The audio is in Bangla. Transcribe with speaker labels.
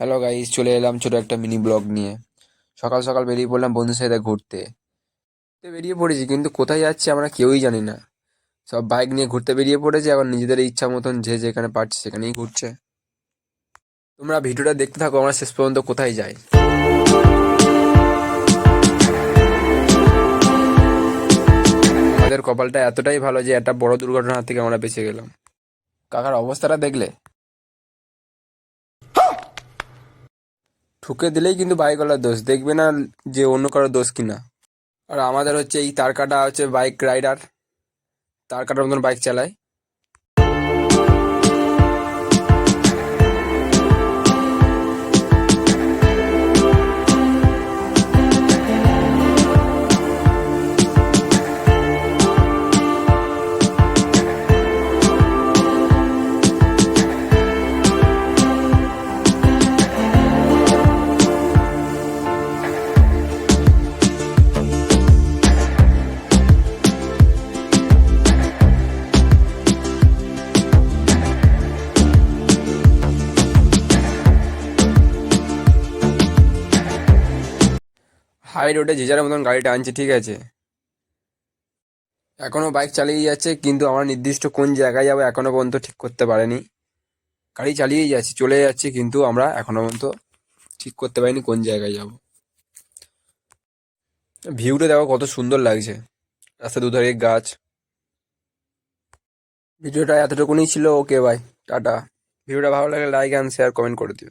Speaker 1: হ্যালো গাইস চলে এলাম ছোট একটা মিনি ব্লগ নিয়ে। সকাল সকাল বেরিয়ে পড়লাম বন্ধুর সাথে ঘুরতে। বেরিয়ে পড়েছি, কিন্তু কোথায় যাচ্ছি আমরা কেউই জানি না। সব বাইক নিয়ে ঘুরতে বেরিয়ে পড়েছে এখন নিজেদের ইচ্ছা মতন যে যেখানে পারছে সেখানেই ঘুরছে। তোমরা ভিডিওটা দেখতে থাকো, আমরা শেষ পর্যন্ত কোথায় যাই। আমাদের কপালটা এতটাই ভালো যে একটা বড় দুর্ঘটনা থেকে আমরা বেঁচে গেলাম। কাকার অবস্থাটা দেখলে? ঠুকে দিলেই কিন্তু বাইক ওলার দোষ, দেখবে না যে অন্য কারোর দোষ কিনা। আর আমাদের হচ্ছে এই তারকাটা হচ্ছে বাইক রাইডার তারকাটার মতন বাইক চালায়। হাই রোডে যে যার মতন গাড়িটা আনছে, ঠিক আছে? এখনও বাইক চালিয়ে যাচ্ছে, কিন্তু আমার নির্দিষ্ট কোন জায়গায় যাব এখনও পর্যন্ত ঠিক করতে পারেনি। গাড়ি চালিয়েই যাচ্ছি, চলে যাচ্ছি, কিন্তু আমরা এখনও পর্যন্ত ঠিক করতে পারিনি কোন জায়গায় যাব। ভিউটা দেখো কত সুন্দর লাগছে। রাস্তা দুধারে গাছ। ভিডিওটা এতটুকুনি ছিল, ওকে ভাই টাটা। ভিডিওটা ভালো লাগলে লাইক অ্যান্ড শেয়ার কমেন্ট করে দিও।